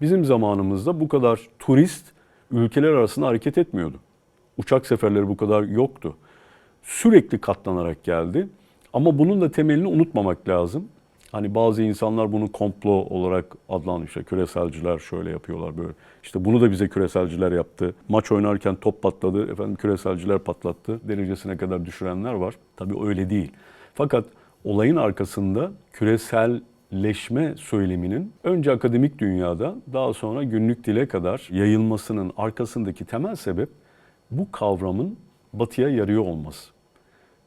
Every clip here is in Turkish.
Bizim zamanımızda bu kadar turist ülkeler arasında hareket etmiyordu. Uçak seferleri bu kadar yoktu. Sürekli katlanarak geldi. Ama bunun da temelini unutmamak lazım. Hani bazı insanlar bunu komplo olarak adlandırıyor. İşte küreselciler şöyle yapıyorlar böyle. İşte bunu da bize küreselciler yaptı. Maç oynarken top patladı. Efendim küreselciler patlattı. Derecesine kadar düşürenler var. Tabii öyle değil. Fakat olayın arkasında küreselleşme söyleminin önce akademik dünyada daha sonra günlük dile kadar yayılmasının arkasındaki temel sebep bu kavramın batıya yarıyor olması.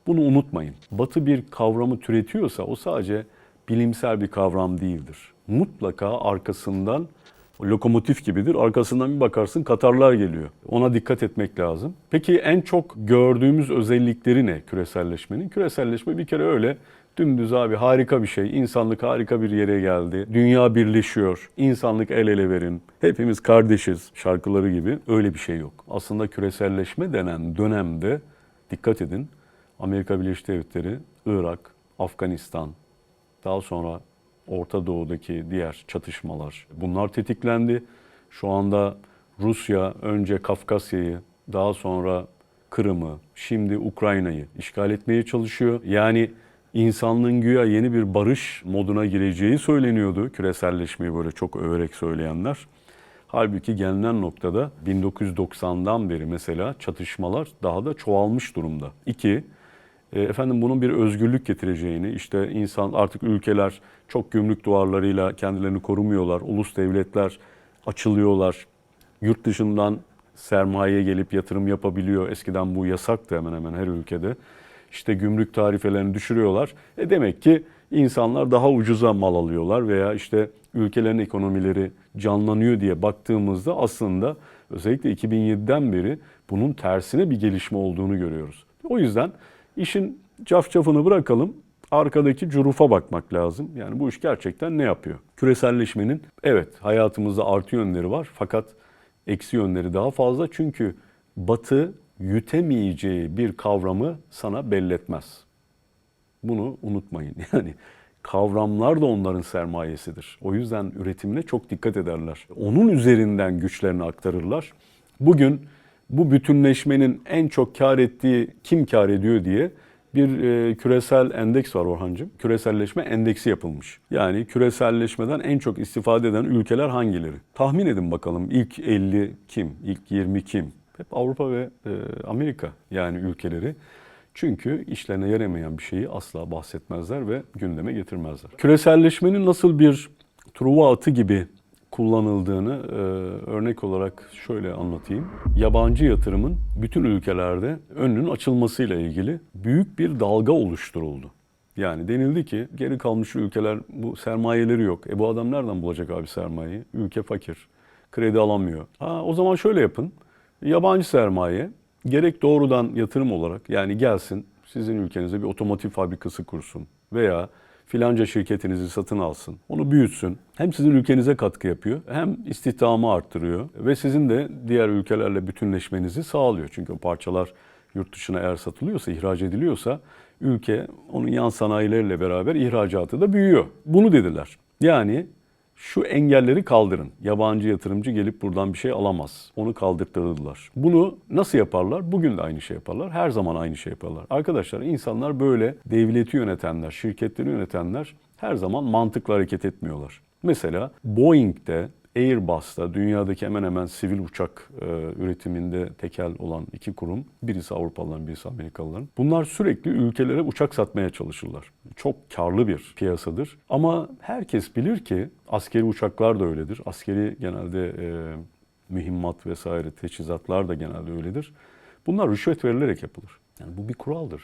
Bunu unutmayın. Batı bir kavramı türetiyorsa o sadece bilimsel bir kavram değildir. Mutlaka arkasından lokomotif gibidir. Arkasından bir bakarsın Katarlar geliyor. Ona dikkat etmek lazım. Peki en çok gördüğümüz özellikleri ne küreselleşmenin? Küreselleşme bir kere öyle dümdüz abi harika bir şey. İnsanlık harika bir yere geldi. Dünya birleşiyor. İnsanlık el ele verin. Hepimiz kardeşiz şarkıları gibi. Öyle bir şey yok. Aslında küreselleşme denen dönemde dikkat edin. Amerika Birleşik Devletleri, Irak, Afganistan, daha sonra Orta Doğu'daki diğer çatışmalar bunlar tetiklendi. Şu anda Rusya önce Kafkasya'yı, daha sonra Kırım'ı, şimdi Ukrayna'yı işgal etmeye çalışıyor. Yani insanlığın güya yeni bir barış moduna gireceği söyleniyordu. Küreselleşmeyi böyle çok överek söyleyenler. Halbuki gelinen noktada 1990'dan beri mesela çatışmalar daha da çoğalmış durumda. İki, e, efendim bunun bir özgürlük getireceğini, işte insan artık ülkeler çok gümrük duvarlarıyla kendilerini korumuyorlar, ulus devletler açılıyorlar, yurt dışından sermaye gelip yatırım yapabiliyor. Eskiden bu yasaktı hemen hemen her ülkede. İşte gümrük tarifelerini düşürüyorlar. E demek ki insanlar daha ucuza mal alıyorlar veya işte ülkelerin ekonomileri canlanıyor diye baktığımızda aslında özellikle 2007'den beri bunun tersine bir gelişme olduğunu görüyoruz. O yüzden işin cafcafını bırakalım. Arkadaki curufa bakmak lazım. Yani bu iş gerçekten ne yapıyor? Küreselleşmenin evet hayatımızda artı yönleri var fakat eksi yönleri daha fazla. Çünkü Batı yütemeyeceği bir kavramı sana belletmez. Bunu unutmayın. Yani kavramlar da onların sermayesidir. O yüzden üretimine çok dikkat ederler. Onun üzerinden güçlerini aktarırlar. Bugün bu bütünleşmenin en çok kar ettiği kim kar ediyor diye bir e, küresel endeks var Orhancığım. Küreselleşme endeksi yapılmış. Yani küreselleşmeden en çok istifade eden ülkeler hangileri? Tahmin edin bakalım ilk 50 kim, ilk 20 kim? Hep Avrupa ve e, Amerika yani ülkeleri. Çünkü işlerine yaramayan bir şeyi asla bahsetmezler ve gündeme getirmezler. Küreselleşmenin nasıl bir truva atı gibi kullanıldığını e, örnek olarak şöyle anlatayım. Yabancı yatırımın bütün ülkelerde önünün açılmasıyla ilgili büyük bir dalga oluşturuldu. Yani denildi ki geri kalmış ülkeler bu sermayeleri yok. E bu adam nereden bulacak abi sermayeyi? Ülke fakir. Kredi alamıyor. Ha, o zaman şöyle yapın. Yabancı sermaye gerek doğrudan yatırım olarak yani gelsin sizin ülkenize bir otomotiv fabrikası kursun veya filanca şirketinizi satın alsın, onu büyütsün. Hem sizin ülkenize katkı yapıyor, hem istihdamı arttırıyor ve sizin de diğer ülkelerle bütünleşmenizi sağlıyor. Çünkü o parçalar yurt dışına eğer satılıyorsa, ihraç ediliyorsa ülke onun yan sanayileriyle beraber ihracatı da büyüyor. Bunu dediler. Yani şu engelleri kaldırın. Yabancı yatırımcı gelip buradan bir şey alamaz. Onu kaldırttırdılar. Bunu nasıl yaparlar? Bugün de aynı şey yaparlar. Her zaman aynı şey yaparlar. Arkadaşlar insanlar böyle devleti yönetenler, şirketleri yönetenler her zaman mantıklı hareket etmiyorlar. Mesela Boeing'de Airbus'ta dünyadaki hemen hemen sivil uçak e, üretiminde tekel olan iki kurum, birisi Avrupalıların, birisi Amerikalıların. Bunlar sürekli ülkelere uçak satmaya çalışırlar. Çok karlı bir piyasadır. Ama herkes bilir ki askeri uçaklar da öyledir. Askeri genelde e, mühimmat vesaire teçhizatlar da genelde öyledir. Bunlar rüşvet verilerek yapılır. Yani bu bir kuraldır.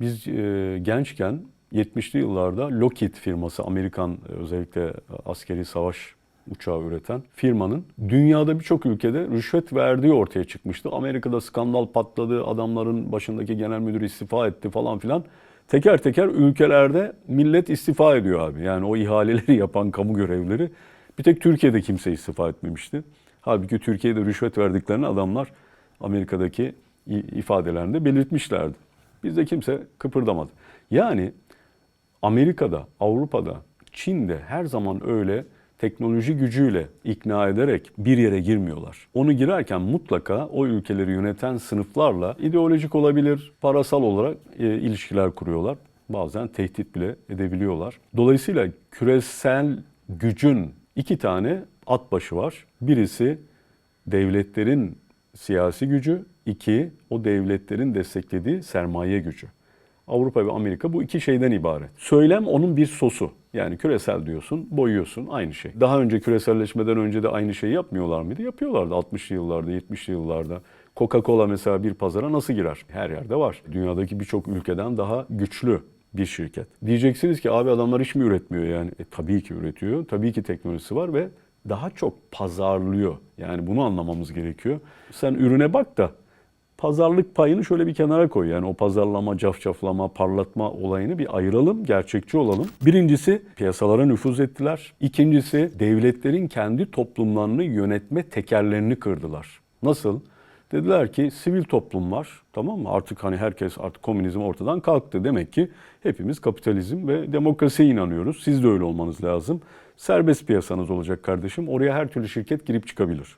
Biz e, gençken 70'li yıllarda Lockheed firması Amerikan e, özellikle askeri savaş uçağı üreten firmanın dünyada birçok ülkede rüşvet verdiği ortaya çıkmıştı. Amerika'da skandal patladı, adamların başındaki genel müdür istifa etti falan filan. Teker teker ülkelerde millet istifa ediyor abi. Yani o ihaleleri yapan kamu görevlileri. Bir tek Türkiye'de kimse istifa etmemişti. Halbuki Türkiye'de rüşvet verdiklerini adamlar Amerika'daki ifadelerinde belirtmişlerdi. Bizde kimse kıpırdamadı. Yani Amerika'da, Avrupa'da, Çin'de her zaman öyle teknoloji gücüyle ikna ederek bir yere girmiyorlar. Onu girerken mutlaka o ülkeleri yöneten sınıflarla ideolojik olabilir, parasal olarak e, ilişkiler kuruyorlar. Bazen tehdit bile edebiliyorlar. Dolayısıyla küresel gücün iki tane at başı var. Birisi devletlerin siyasi gücü, iki o devletlerin desteklediği sermaye gücü. Avrupa ve Amerika bu iki şeyden ibaret. Söylem onun bir sosu. Yani küresel diyorsun, boyuyorsun aynı şey. Daha önce küreselleşmeden önce de aynı şeyi yapmıyorlar mıydı? Yapıyorlardı 60'lı yıllarda, 70'li yıllarda. Coca-Cola mesela bir pazara nasıl girer? Her yerde var. Dünyadaki birçok ülkeden daha güçlü bir şirket. Diyeceksiniz ki abi adamlar hiç mi üretmiyor yani? E, tabii ki üretiyor. Tabii ki teknolojisi var ve daha çok pazarlıyor. Yani bunu anlamamız gerekiyor. Sen ürüne bak da pazarlık payını şöyle bir kenara koy. Yani o pazarlama, cafcaflama, parlatma olayını bir ayıralım, gerçekçi olalım. Birincisi piyasalara nüfuz ettiler. İkincisi devletlerin kendi toplumlarını yönetme tekerlerini kırdılar. Nasıl? Dediler ki sivil toplum var tamam mı? Artık hani herkes artık komünizm ortadan kalktı. Demek ki hepimiz kapitalizm ve demokrasiye inanıyoruz. Siz de öyle olmanız lazım. Serbest piyasanız olacak kardeşim. Oraya her türlü şirket girip çıkabilir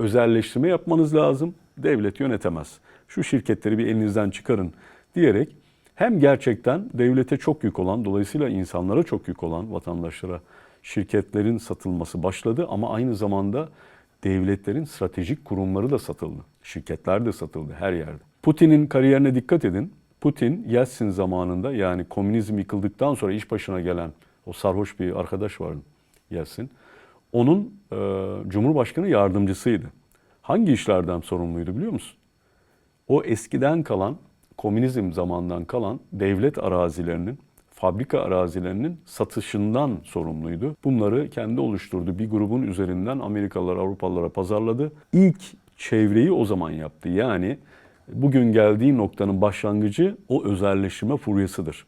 özelleştirme yapmanız lazım. Devlet yönetemez. Şu şirketleri bir elinizden çıkarın diyerek hem gerçekten devlete çok yük olan, dolayısıyla insanlara çok yük olan vatandaşlara şirketlerin satılması başladı ama aynı zamanda devletlerin stratejik kurumları da satıldı. Şirketler de satıldı her yerde. Putin'in kariyerine dikkat edin. Putin Yeltsin zamanında yani komünizm yıkıldıktan sonra iş başına gelen o sarhoş bir arkadaş vardı Yeltsin. Onun e, Cumhurbaşkanı yardımcısıydı. Hangi işlerden sorumluydu biliyor musun? O eskiden kalan, komünizm zamandan kalan devlet arazilerinin, fabrika arazilerinin satışından sorumluydu. Bunları kendi oluşturduğu bir grubun üzerinden Amerikalılar, Avrupalılara pazarladı. İlk çevreyi o zaman yaptı. Yani bugün geldiği noktanın başlangıcı o özelleştirme furyasıdır.